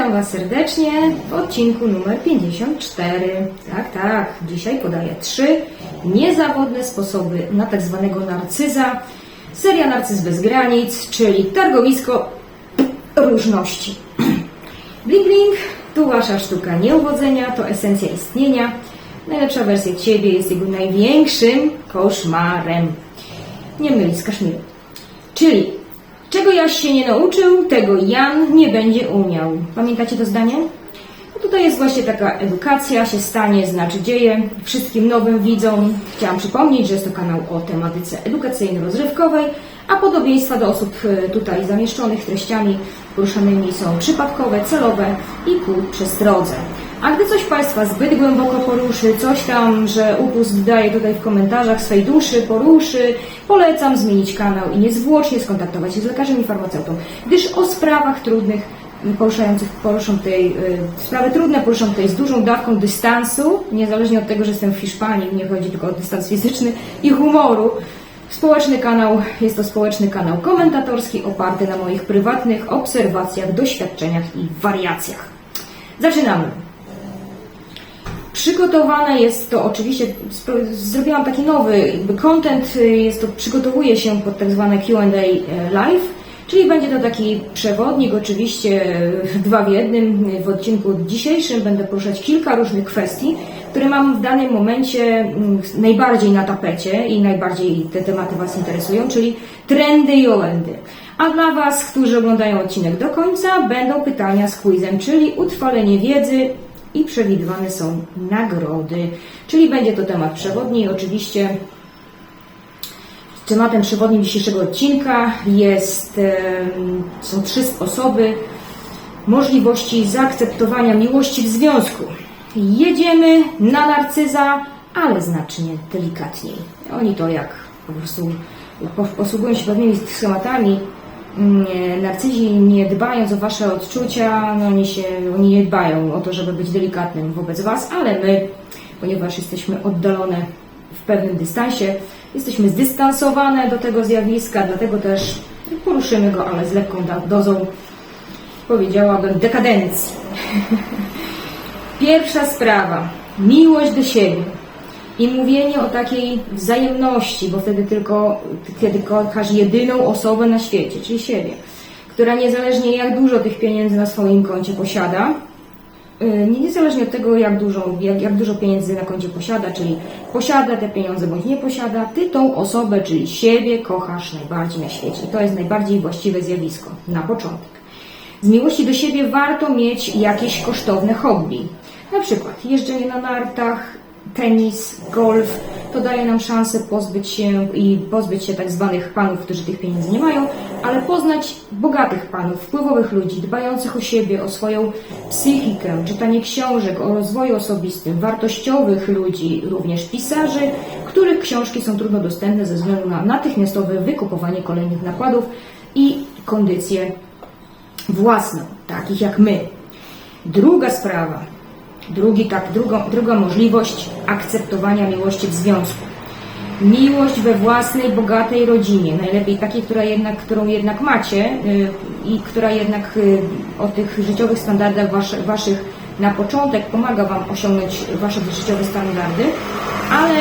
Witam Was serdecznie w odcinku numer 54. Tak, tak, dzisiaj podaję trzy niezawodne sposoby na tak zwanego narcyza. Seria Narcyz bez granic, czyli targowisko różności. Bling bling, tu Wasza sztuka nieuwodzenia, to esencja istnienia. Najlepsza wersja Ciebie jest jego największym koszmarem. Nie mylić z kaszmirem. Czyli czego Jaś się nie nauczył, tego Jan nie będzie umiał. Pamiętacie to zdanie? No tutaj jest właśnie taka edukacja, się stanie, znaczy dzieje. Wszystkim nowym widzom chciałam przypomnieć, że jest to kanał o tematyce edukacyjno-rozrywkowej, a podobieństwa do osób e, tutaj zamieszczonych treściami poruszanymi są przypadkowe, celowe i ku przestrodze. A gdy coś Państwa zbyt głęboko poruszy, coś tam, że upust daje tutaj w komentarzach swej duszy, poruszy, polecam zmienić kanał i niezwłocznie skontaktować się z lekarzem i farmaceutą, gdyż o sprawach trudnych poruszających, poruszą tej, y, sprawy trudne poruszą tutaj z dużą dawką dystansu, niezależnie od tego, że jestem w Hiszpanii, nie chodzi tylko o dystans fizyczny i humoru. Społeczny kanał jest to społeczny kanał komentatorski oparty na moich prywatnych obserwacjach, doświadczeniach i wariacjach. Zaczynamy. Przygotowane jest to oczywiście, zrobiłam taki nowy content, y, jest to, przygotowuje się pod tak zwane Q&A y, live, czyli będzie to taki przewodnik, oczywiście y, dwa w jednym. W odcinku dzisiejszym będę poruszać kilka różnych kwestii, które mam w danym momencie mm, najbardziej na tapecie i najbardziej te tematy Was interesują, czyli trendy i olendy. A dla Was, którzy oglądają odcinek do końca, będą pytania z quizem, czyli utrwalenie wiedzy i przewidywane są nagrody. Czyli będzie to temat przewodni. Oczywiście tematem przewodnim dzisiejszego odcinka jest, są trzy sposoby możliwości zaakceptowania miłości w związku. Jedziemy na narcyza, ale znacznie delikatniej. Oni to jak po prostu po- posługują się pewnymi schematami. Narcyzi nie dbając o wasze odczucia, no oni, się, oni nie dbają o to, żeby być delikatnym wobec was, ale my, ponieważ jesteśmy oddalone w pewnym dystansie, jesteśmy zdystansowane do tego zjawiska, dlatego też poruszymy go, ale z lekką dozą, powiedziałabym, dekadencji. Pierwsza sprawa. Miłość do siebie. I mówienie o takiej wzajemności, bo wtedy tylko, kiedy kochasz jedyną osobę na świecie, czyli siebie, która niezależnie jak dużo tych pieniędzy na swoim koncie posiada, nie- niezależnie od tego, jak dużo, jak, jak dużo pieniędzy na koncie posiada, czyli posiada te pieniądze bądź nie posiada, ty tą osobę, czyli siebie, kochasz najbardziej na świecie. I to jest najbardziej właściwe zjawisko na początek. Z miłości do siebie warto mieć jakieś kosztowne hobby. Na przykład jeżdżenie na nartach, tenis, golf. To daje nam szansę pozbyć się i pozbyć się tak zwanych panów, którzy tych pieniędzy nie mają, ale poznać bogatych panów, wpływowych ludzi, dbających o siebie, o swoją psychikę, czytanie książek o rozwoju osobistym, wartościowych ludzi, również pisarzy, których książki są trudno dostępne ze względu na natychmiastowe wykupowanie kolejnych nakładów i kondycję własną, takich jak my. Druga sprawa, drugi, tak, druga, druga możliwość akceptowania miłości w związku. Miłość we własnej, bogatej rodzinie, najlepiej takiej, która jednak, którą jednak macie y, i która jednak y, o tych życiowych standardach wasze, waszych na początek pomaga Wam osiągnąć Wasze życiowe standardy, ale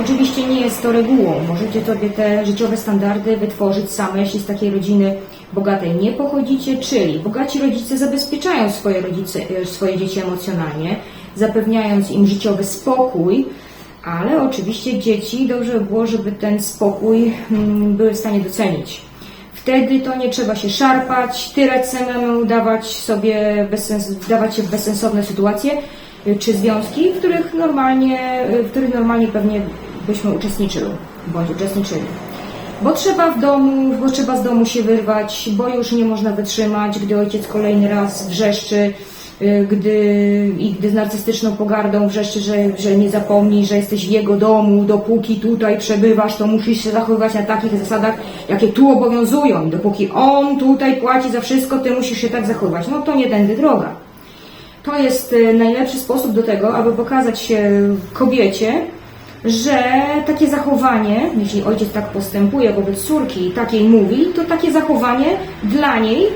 Oczywiście nie jest to regułą. Możecie sobie te życiowe standardy wytworzyć same, jeśli z takiej rodziny bogatej nie pochodzicie, czyli bogaci rodzice zabezpieczają swoje, rodzice, e, swoje dzieci emocjonalnie, zapewniając im życiowy spokój, ale oczywiście dzieci dobrze by było, żeby ten spokój mm, były w stanie docenić. Wtedy to nie trzeba się szarpać, tyrać samemu, dawać sobie bezsens, wdawać się w bezsensowne sytuacje y, czy związki, w których normalnie, y, w których normalnie pewnie byśmy uczestniczyły bądź uczestniczyli. Bo trzeba w domu, bo trzeba z domu się wyrwać, bo już nie można wytrzymać, gdy ojciec kolejny raz wrzeszczy, y, gdy, i gdy z narcystyczną pogardą wrzeszczy, że, że nie zapomnij, że jesteś w jego domu, dopóki tutaj przebywasz, to musisz się zachowywać na takich zasadach, jakie tu obowiązują. Dopóki on tutaj płaci za wszystko, ty musisz się tak zachowywać. No to nie tędy droga. To jest e, najlepszy sposób do tego, aby pokazać się kobiecie, że takie zachowanie, jeśli ojciec tak postępuje wobec córki i takiej mówi, to takie zachowanie dla niej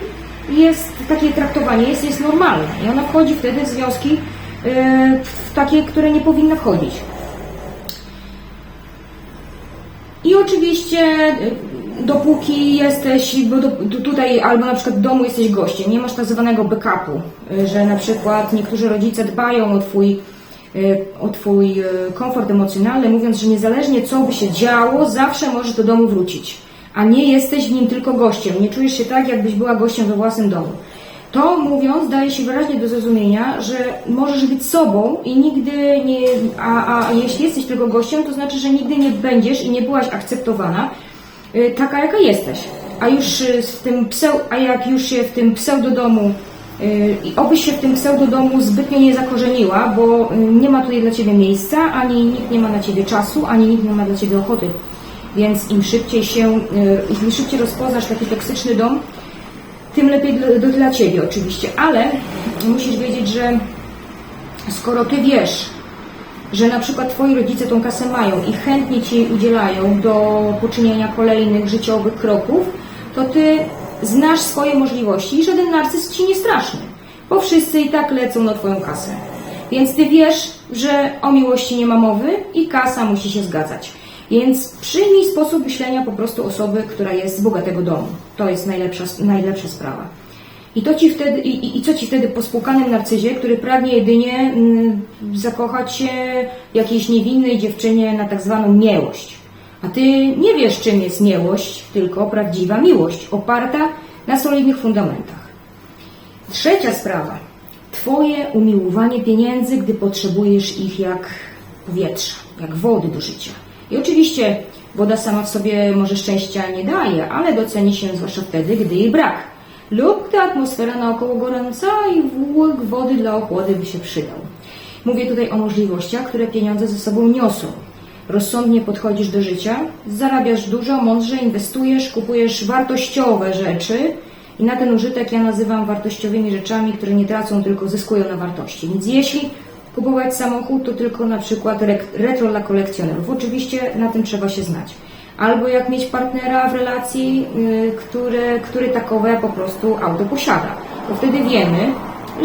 jest takie traktowanie, jest, jest normalne. I ona wchodzi wtedy w związki yy, w takie, które nie powinna wchodzić. I oczywiście y, dopóki jesteś, bo do, tutaj albo na przykład w domu jesteś gościem, nie masz tak zwanego backupu, y, że na przykład niektórzy rodzice dbają o twój, o twój y, komfort emocjonalny, mówiąc, że niezależnie co by się działo, zawsze możesz do domu wrócić, a nie jesteś w nim tylko gościem, nie czujesz się tak, jakbyś była gościem we własnym domu. To mówiąc, daje się wyraźnie do zrozumienia, że możesz być sobą i nigdy nie. A, a jeśli jesteś tylko gościem, to znaczy, że nigdy nie będziesz i nie byłaś akceptowana y, taka, jaka jesteś. A już w tym pseu, a jak już się w tym pseudodomu i obyś się w tym pseudodomu zbytnio nie zakorzeniła, bo y, nie ma tutaj dla ciebie miejsca, ani nikt nie ma na ciebie czasu, ani nikt nie ma dla ciebie ochoty. Więc im szybciej się, y, im szybciej rozpoznasz taki toksyczny dom, tym lepiej dla, dla Ciebie oczywiście, ale musisz wiedzieć, że skoro Ty wiesz, że na przykład Twoi rodzice tą kasę mają i chętnie Ci jej udzielają do poczynienia kolejnych życiowych kroków, to Ty znasz swoje możliwości i żaden narcyz Ci nie straszny, bo wszyscy i tak lecą na Twoją kasę. Więc Ty wiesz, że o miłości nie ma mowy i kasa musi się zgadzać. Więc przyjmij sposób myślenia po prostu osoby, która jest z bogatego domu. To jest najlepsza, najlepsza sprawa. I, to ci wtedy, i, I co ci wtedy po spłukanym narcyzie, który pragnie jedynie mm, zakochać się jakiejś niewinnej dziewczynie na tak zwaną miłość. A ty nie wiesz, czym jest miłość, tylko prawdziwa miłość, oparta na solidnych fundamentach. Trzecia sprawa. Twoje umiłowanie pieniędzy, gdy potrzebujesz ich jak powietrza, jak wody do życia. I oczywiście woda sama w sobie może szczęścia nie daje, ale doceni się zwłaszcza wtedy, gdy jej brak. Lub gdy atmosfera naokoło gorąca i włók wody dla ochłody by się przydał. Mówię tutaj o możliwościach, które pieniądze ze sobą niosą. Rozsądnie podchodzisz do życia, zarabiasz dużo, mądrze inwestujesz, kupujesz wartościowe rzeczy i na ten użytek ja nazywam wartościowymi rzeczami, które nie tracą, tylko zyskują na wartości. Więc jeśli kupować samochód to tylko na przykład retro dla kolekcjonerów. Oczywiście na tym trzeba się znać. Albo jak mieć partnera w relacji, yy, który, który takowe po prostu auto posiada. To wtedy wiemy,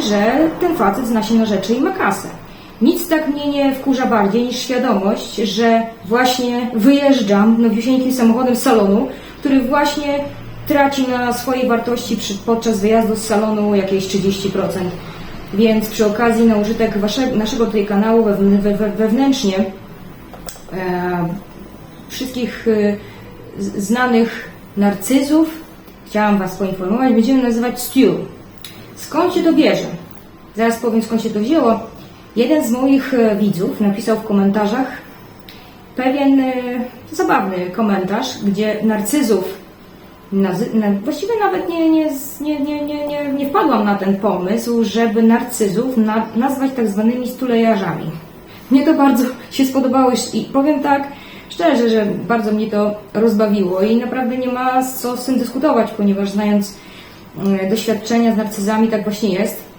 że ten facet zna się na rzeczy i ma kasę. Nic tak mnie nie wkurza bardziej niż świadomość, że właśnie wyjeżdżam nowiusieńkim samochodem z salonu, który właśnie traci na swojej wartości przy, podczas wyjazdu z salonu jakieś 30%. Więc przy okazji na użytek waszego, naszego tutaj kanału we, we, wewnętrznie e, wszystkich e, znanych narcyzów chciałam Was poinformować, będziemy nazywać stew. Skąd się to bierze? Zaraz powiem skąd się to wzięło. Jeden z moich e, widzów napisał w komentarzach pewien e, zabawny komentarz, gdzie narcyzów właściwie nawet nie, nie, nie, nie, nie, nie, wpadłam na ten pomysł, żeby narcyzów na, nazwać tak zwanymi stulejarzami. Mnie to bardzo się spodobało i powiem tak szczerze, że bardzo mnie to rozbawiło i naprawdę nie ma co z tym dyskutować, ponieważ znając e, doświadczenia z narcyzami tak właśnie jest.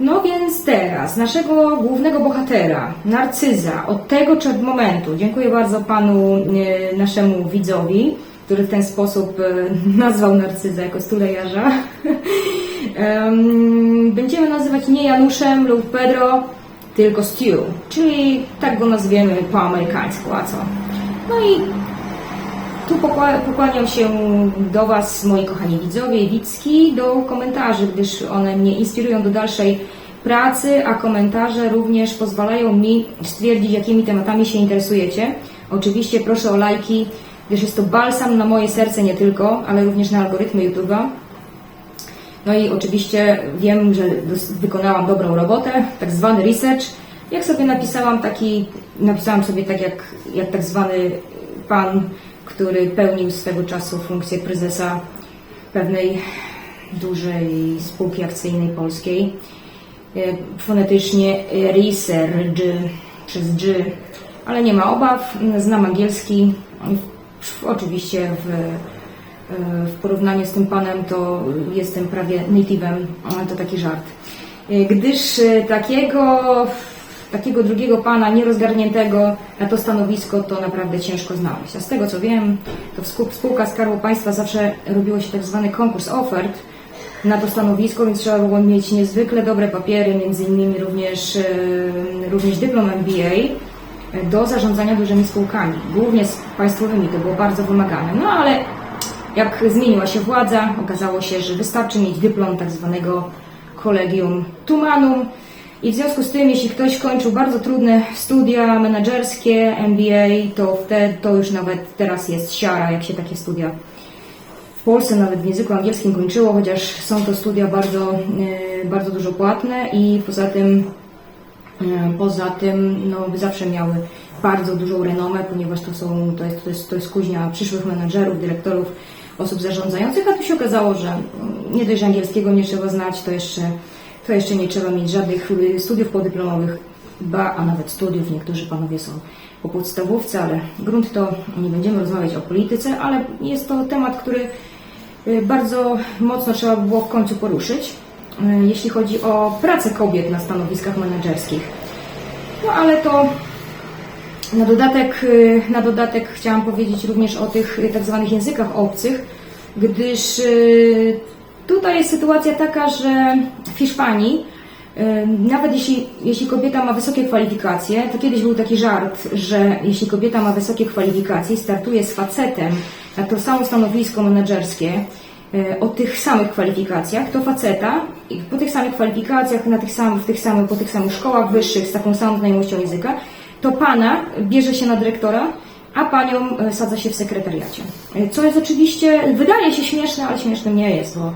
No więc teraz naszego głównego bohatera, narcyza, od tego momentu, dziękuję bardzo panu e, naszemu widzowi, który w ten sposób e, nazwał narcyza jako stulejarza. Będziemy nazywać nie Januszem lub Pedro, tylko Stu, czyli tak go nazwiemy po amerykańsku, a co? No i tu pokłaniam się do Was, moi kochani widzowie i widzki, do komentarzy, gdyż one mnie inspirują do dalszej pracy, a komentarze również pozwalają mi stwierdzić, jakimi tematami się interesujecie. Oczywiście proszę o lajki, gdyż jest to balsam na moje serce nie tylko, ale również na algorytmy YouTube'a. No i oczywiście wiem, że wykonałam dobrą robotę, tak zwany research. Jak sobie napisałam taki, napisałam sobie tak jak, jak tak zwany pan, który pełnił swego czasu funkcję prezesa pewnej dużej spółki akcyjnej polskiej. E, fonetycznie research przez G, ale nie ma obaw, znam angielski, Oczywiście w, e, w porównaniu z tym panem to jestem prawie native'em, to taki żart. E, gdyż takiego, takiego drugiego pana nierozgarniętego na to stanowisko to naprawdę ciężko znaleźć. A z tego co wiem, to w spółka Skarbu Państwa zawsze robiło się tak zwany konkurs ofert na to stanowisko, więc trzeba było mieć niezwykle dobre papiery, między innymi również, e, również dyplom MBA do zarządzania dużymi spółkami, głównie z państwowymi, to było bardzo wymagane. No ale jak zmieniła się władza, okazało się, że wystarczy mieć dyplom tak zwanego kolegium tumanum i w związku z tym, jeśli ktoś kończył bardzo trudne studia menedżerskie, MBA, to wtedy to już nawet teraz jest siara, jak się takie studia w Polsce nawet w języku angielskim kończyło, chociaż są to studia bardzo, e, bardzo dużo płatne i poza tym, e, poza tym no, zawsze miały bardzo dużą renomę, ponieważ to, są, to, jest, to, jest, to jest kuźnia przyszłych menedżerów, dyrektorów, osób zarządzających, a tu się okazało, że mm, nie dość, angielskiego nie trzeba znać, to jeszcze, to jeszcze nie trzeba mieć żadnych y, studiów podyplomowych, ba, a nawet studiów. Niektórzy panowie są po podstawówce, ale grunt to nie będziemy rozmawiać o polityce, ale jest to temat, który y, bardzo mocno trzeba by było w końcu poruszyć, y, jeśli chodzi o pracę kobiet na stanowiskach menedżerskich. No ale to na dodatek, na dodatek chciałam powiedzieć również o tych tak zwanych językach obcych, gdyż tutaj jest sytuacja taka, że w Hiszpanii nawet jeśli, jeśli kobieta ma wysokie kwalifikacje, to kiedyś był taki żart, że jeśli kobieta ma wysokie kwalifikacje, startuje z facetem na to samo stanowisko menedżerskie, o tych samych kwalifikacjach, to faceta po tych samych kwalifikacjach, na tych samych, w tych samych, po tych samych szkołach wyższych, z taką samą znajomością języka, to pana bierze się na dyrektora, a panią e, sadza się w sekretariacie. E, Co jest oczywiście, wydaje się śmieszne, ale śmiesznym nie jest, bo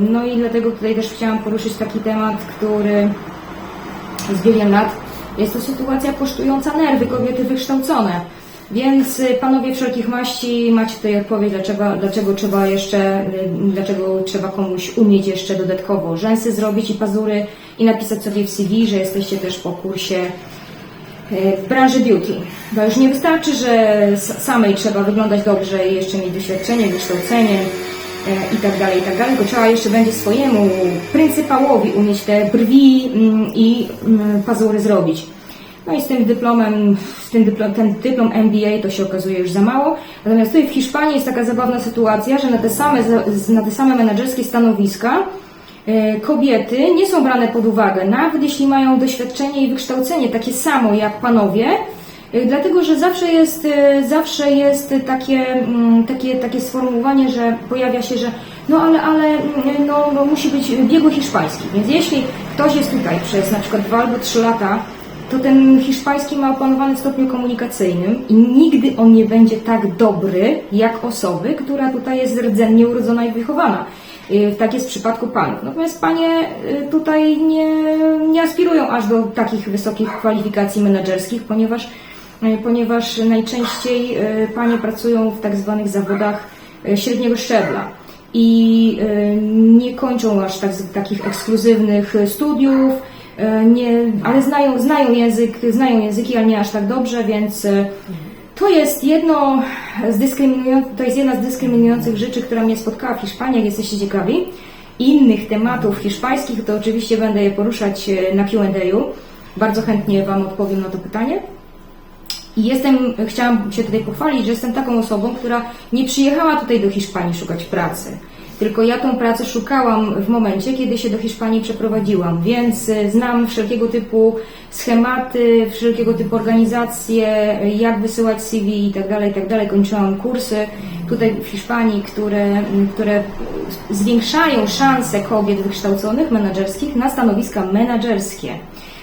no i dlatego tutaj też chciałam poruszyć taki temat, który z biegiem lat jest to sytuacja kosztująca nerwy kobiety wykształcone. Więc panowie wszelkich maści macie tutaj odpowiedź, dlaczego, dlaczego trzeba jeszcze, dlaczego trzeba komuś umieć jeszcze dodatkowo rzęsy zrobić i pazury i napisać sobie w CV, że jesteście też po kursie w branży beauty. Bo już nie wystarczy, że samej trzeba wyglądać dobrze i jeszcze mieć doświadczenie, wykształcenie i tak dalej, i tak dalej, tylko trzeba jeszcze będzie swojemu pryncypałowi umieć te brwi mm, i mm, pazury zrobić. No i z tym dyplomem, z tym dyplom, ten dyplom MBA to się okazuje już za mało. Natomiast tutaj w Hiszpanii jest taka zabawna sytuacja, że na te same, na te same menedżerskie stanowiska E, kobiety nie są brane pod uwagę, nawet jeśli mają doświadczenie i wykształcenie takie samo jak panowie, e, dlatego że zawsze jest, e, zawsze jest takie, mm, takie, takie sformułowanie, że pojawia się, że no ale, ale mm, no, no musi być biegły hiszpański. Więc jeśli ktoś jest tutaj przez na przykład dwa albo trzy lata, to ten hiszpański ma opanowany stopniu komunikacyjnym i nigdy on nie będzie tak dobry jak osoby, która tutaj jest rdzennie urodzona i wychowana. Y, tak jest w przypadku panów. Natomiast panie tutaj nie, nie aspirują aż do takich wysokich kwalifikacji menedżerskich, ponieważ, ponieważ najczęściej panie pracują w tak zwanych zawodach średniego szczebla i nie kończą aż tak, takich ekskluzywnych studiów, nie, ale znają, znają język, znają języki, ale nie aż tak dobrze, więc to jest jedno z to jest jedna z dyskryminujących rzeczy, która mnie spotkała w Hiszpanii, jak jesteście ciekawi. Innych tematów hiszpańskich to oczywiście będę je poruszać e, na Q&A. Bardzo chętnie Wam odpowiem na to pytanie. I jestem, chciałam się tutaj pochwalić, że jestem taką osobą, która nie przyjechała tutaj do Hiszpanii szukać pracy. Tylko ja tą pracę szukałam w momencie, kiedy się do Hiszpanii przeprowadziłam, więc y, znam wszelkiego typu schematy, wszelkiego typu organizacje, jak wysyłać CV i tak dalej, i tak. Kończyłam kursy tutaj w Hiszpanii, które, które zwiększają szanse kobiet wykształconych, menedżerskich na stanowiska menedżerskie.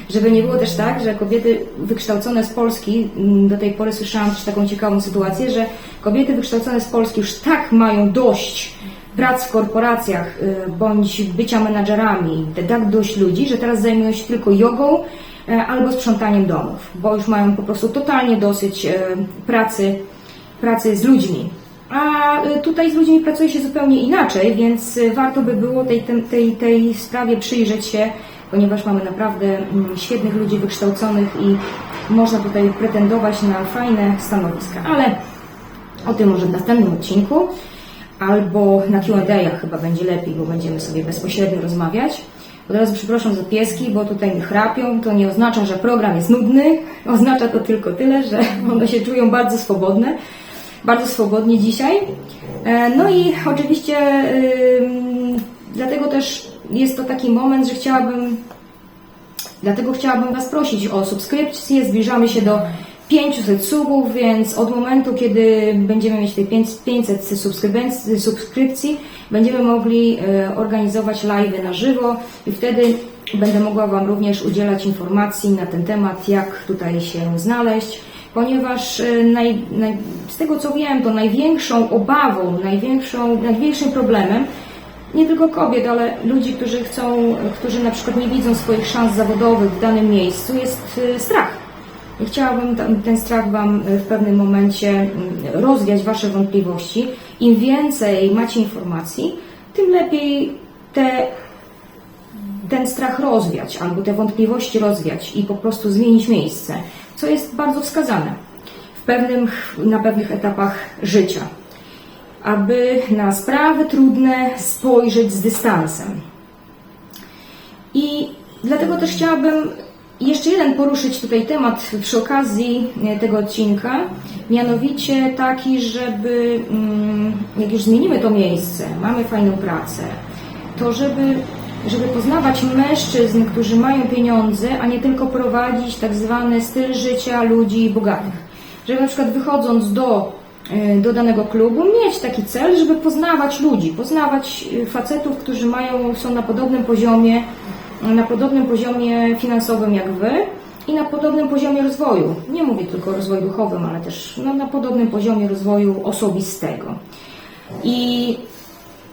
Żeby nie było też tak, że kobiety wykształcone z Polski, do tej pory słyszałam też taką ciekawą sytuację, że kobiety wykształcone z Polski już tak mają dość prac w korporacjach y, bądź bycia menadżerami, tak dość ludzi, że teraz zajmują się tylko jogą e, albo sprzątaniem domów, bo już mają po prostu totalnie dosyć e, pracy, pracy z ludźmi. A y, tutaj z ludźmi pracuje się zupełnie inaczej, więc warto by było tej, tej, tej sprawie przyjrzeć się, ponieważ mamy naprawdę mm, świetnych ludzi wykształconych i można tutaj pretendować na fajne stanowiska. Ale o tym może w następnym odcinku albo na Q&A chyba będzie lepiej, bo będziemy sobie bezpośrednio rozmawiać. Od razu przepraszam za pieski, bo tutaj chrapią. To nie oznacza, że program jest nudny. Oznacza to tylko tyle, że one się czują bardzo swobodne. Bardzo swobodnie dzisiaj. E, no i oczywiście dlatego też jest to taki moment, że chciałabym Dlatego chciałabym Was prosić o subskrypcję. Zbliżamy się do 500 subów, więc od momentu, kiedy będziemy mieć te 500 subskrybenc- subskrypcji, będziemy mogli e, organizować live na żywo i wtedy będę mogła Wam również udzielać informacji na ten temat, jak tutaj się znaleźć, ponieważ e, naj, naj, z tego co wiem, to największą obawą, największą, największym problemem nie tylko kobiet, ale ludzi, którzy chcą, którzy na przykład nie widzą swoich szans zawodowych w danym miejscu, jest y, strach. Chciałabym ten, ten strach Wam y, w pewnym momencie mm, rozwiać Wasze wątpliwości. Im więcej macie informacji, tym lepiej te, ten strach rozwiać albo te wątpliwości rozwiać i po prostu zmienić miejsce, co jest bardzo wskazane w pewnym, na pewnych etapach życia aby na sprawy trudne spojrzeć z dystansem. I dlatego też chciałabym jeszcze jeden poruszyć tutaj temat przy okazji e, tego odcinka, mianowicie taki, żeby mm, jak już zmienimy to miejsce, mamy fajną pracę, to żeby, żeby poznawać mężczyzn, którzy mają pieniądze, a nie tylko prowadzić tak zwany styl życia ludzi bogatych. Żeby na przykład wychodząc do do danego klubu, mieć taki cel, żeby poznawać ludzi, poznawać e, facetów, którzy mają, są na podobnym poziomie, na podobnym poziomie finansowym jak Wy i na podobnym poziomie rozwoju. Nie mówię tylko o rozwoju duchowym, ale też no, na podobnym poziomie rozwoju osobistego. I,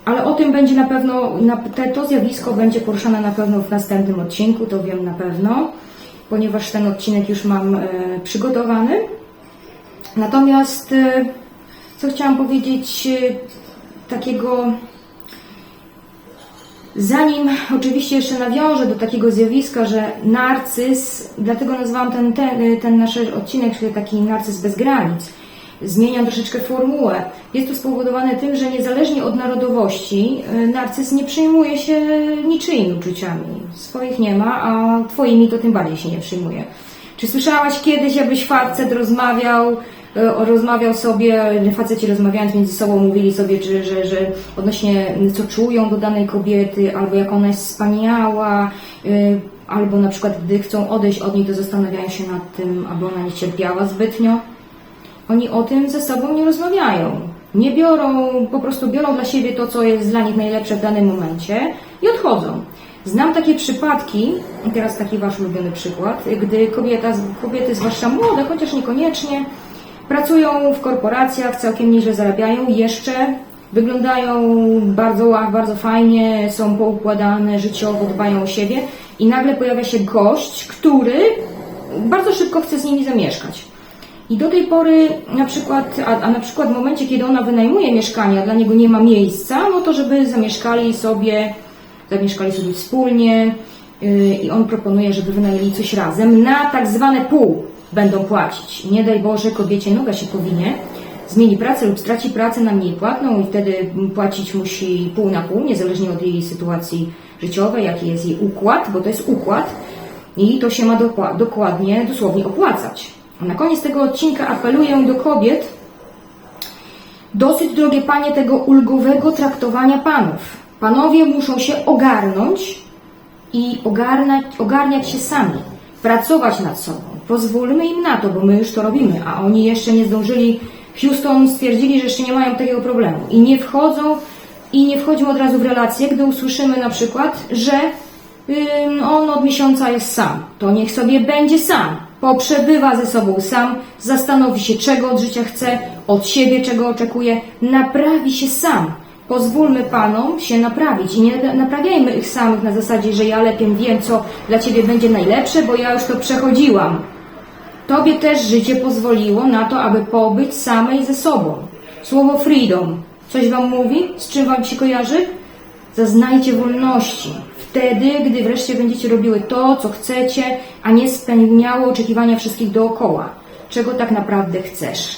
ale o tym będzie na pewno, na, te, to zjawisko będzie poruszane na pewno w następnym odcinku, to wiem na pewno, ponieważ ten odcinek już mam e, przygotowany. Natomiast e, co chciałam powiedzieć e, takiego, zanim oczywiście jeszcze nawiążę do takiego zjawiska, że narcyz, dlatego nazwałam ten, ten, ten nasz odcinek, czyli taki narcyz bez granic, zmieniam troszeczkę formułę. Jest to spowodowane tym, że niezależnie od narodowości, e, narcyz nie przejmuje się niczyimi uczuciami. Swoich nie ma, a twoimi to tym bardziej się nie przyjmuje. Czy słyszałaś kiedyś, abyś facet rozmawiał E, rozmawiał sobie, faceci rozmawiając między sobą mówili sobie, że, że, że odnośnie co czują do danej kobiety, albo jak ona jest wspaniała, e, albo na przykład gdy chcą odejść od niej, to zastanawiają się nad tym, aby ona nie cierpiała zbytnio. Oni o tym ze sobą nie rozmawiają. Nie biorą, po prostu biorą dla siebie to, co jest dla nich najlepsze w danym momencie i odchodzą. Znam takie przypadki, teraz taki wasz ulubiony przykład, gdy kobieta, kobiety, zwłaszcza młode, chociaż niekoniecznie, Pracują w korporacjach, całkiem nieźle zarabiają, jeszcze wyglądają bardzo, bardzo fajnie, są poukładane życiowo, dbają o siebie i nagle pojawia się gość, który bardzo szybko chce z nimi zamieszkać. I do tej pory, na przykład, a, a na przykład w momencie, kiedy ona wynajmuje mieszkanie, a dla niego nie ma miejsca, no to żeby zamieszkali sobie, zamieszkali sobie wspólnie yy, i on proponuje, żeby wynajęli coś razem na tak zwane pół będą płacić. Nie daj Boże, kobiecie noga się powinie, zmieni pracę lub straci pracę na mniej płatną i wtedy płacić musi pół na pół, niezależnie od jej sytuacji życiowej, jaki jest jej układ, bo to jest układ i to się ma dokładnie, dosłownie opłacać. A na koniec tego odcinka apeluję do kobiet, dosyć drogie panie tego ulgowego traktowania panów. Panowie muszą się ogarnąć i ogarniać, ogarniać się sami, pracować nad sobą pozwólmy im na to, bo my już to robimy, a oni jeszcze nie zdążyli. Houston stwierdzili, że jeszcze nie mają takiego problemu i nie wchodzą i nie wchodzimy od razu w relację, gdy usłyszymy na przykład, że on od miesiąca jest sam. To niech sobie będzie sam. Poprzebywa ze sobą sam, zastanowi się, czego od życia chce, od siebie czego oczekuje, naprawi się sam. Pozwólmy Panom się naprawić i nie naprawiajmy ich samych na zasadzie, że ja lepiej wiem, co dla Ciebie będzie najlepsze, bo ja już to przechodziłam. Tobie też życie pozwoliło na to, aby pobyć samej ze sobą. Słowo freedom. Coś Wam mówi? Z czym Wam się kojarzy? Zaznajcie wolności. Wtedy, gdy wreszcie będziecie robiły to, co chcecie, a nie spełniało oczekiwania wszystkich dookoła. Czego tak naprawdę chcesz?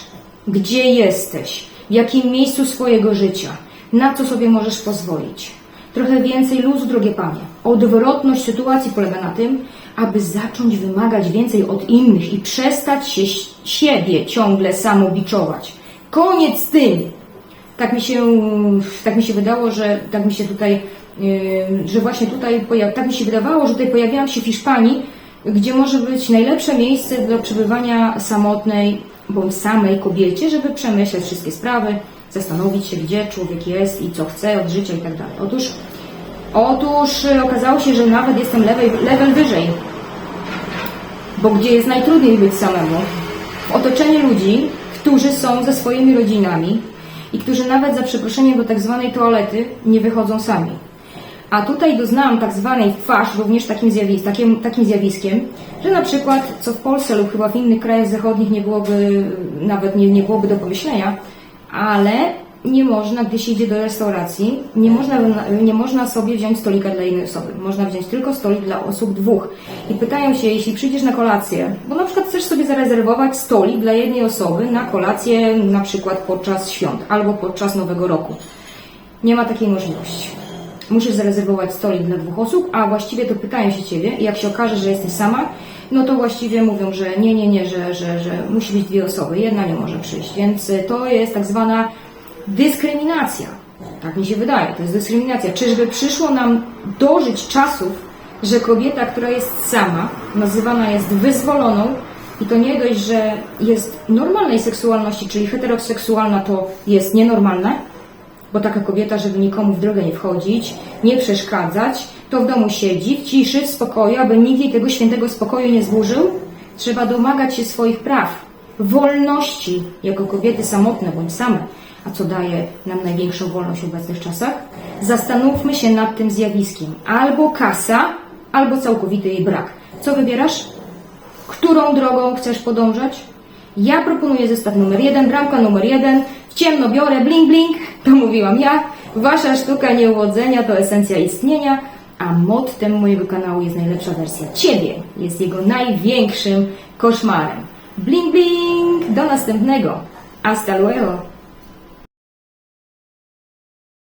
Gdzie jesteś? W jakim miejscu swojego życia? Na co sobie możesz pozwolić? Trochę więcej luzu, drogie panie. Odwrotność sytuacji polega na tym, aby zacząć wymagać więcej od innych i przestać się siebie ciągle samobiczować. Koniec z tym! Tak mi się, tak mi się wydało, że tak mi się tutaj yy, że właśnie tutaj, tak mi się wydawało, że tutaj pojawiłam się w Hiszpanii, gdzie może być najlepsze miejsce do przebywania samotnej bądź samej kobiecie, żeby przemyśleć wszystkie sprawy, zastanowić się, gdzie człowiek jest i co chce od życia i tak. Otóż, otóż yy, okazało się, że nawet jestem level, level wyżej, bo gdzie jest najtrudniej być samemu? W otoczeniu ludzi, którzy są ze swoimi rodzinami i którzy nawet za przeproszeniem do tak zwanej toalety nie wychodzą sami. A tutaj doznałam tak zwanej twarz również takim, zjawi- takim, takim zjawiskiem, że na przykład, co w Polsce lub chyba w innych krajach zachodnich nie byłoby, nawet nie, nie byłoby do pomyślenia, ale nie można, gdy się idzie do restauracji, nie można, nie można sobie wziąć stolika dla jednej osoby. Można wziąć tylko stolik dla osób dwóch. I pytają się, jeśli przyjdziesz na kolację, bo na przykład chcesz sobie zarezerwować stolik dla jednej osoby na kolację na przykład podczas świąt albo podczas Nowego Roku. Nie ma takiej możliwości. Musisz zarezerwować stolik dla dwóch osób, a właściwie to pytają się Ciebie i jak się okaże, że jesteś sama, no to właściwie mówią, że nie, nie, nie, że, że, że musi być dwie osoby, jedna nie może przyjść, więc y, to jest tak zwana dyskryminacja. Tak mi się wydaje, to jest dyskryminacja. Czyżby przyszło nam dożyć czasów, że kobieta, która jest sama, nazywana jest wyzwoloną i to nie dość, że jest normalnej seksualności, czyli heteroseksualna to jest nienormalne, bo taka kobieta, żeby nikomu w drogę nie wchodzić, nie przeszkadzać, to w domu siedzi, w ciszy, w spokoju, aby nikt jej tego świętego spokoju nie zburzył. Trzeba domagać się swoich praw, wolności jako kobiety samotne bądź same. A co daje nam największą wolność w obecnych czasach? Zastanówmy się nad tym zjawiskiem. Albo kasa, albo całkowity jej brak. Co wybierasz? Którą drogą chcesz podążać? Ja proponuję zestaw numer jeden, bramka numer jeden. W ciemno biorę bling bling, to mówiłam ja. Wasza sztuka nieułodzenia to esencja istnienia, a mottem mojego kanału jest najlepsza wersja ciebie. Jest jego największym koszmarem. Bling bling! Do następnego. Hasta luego!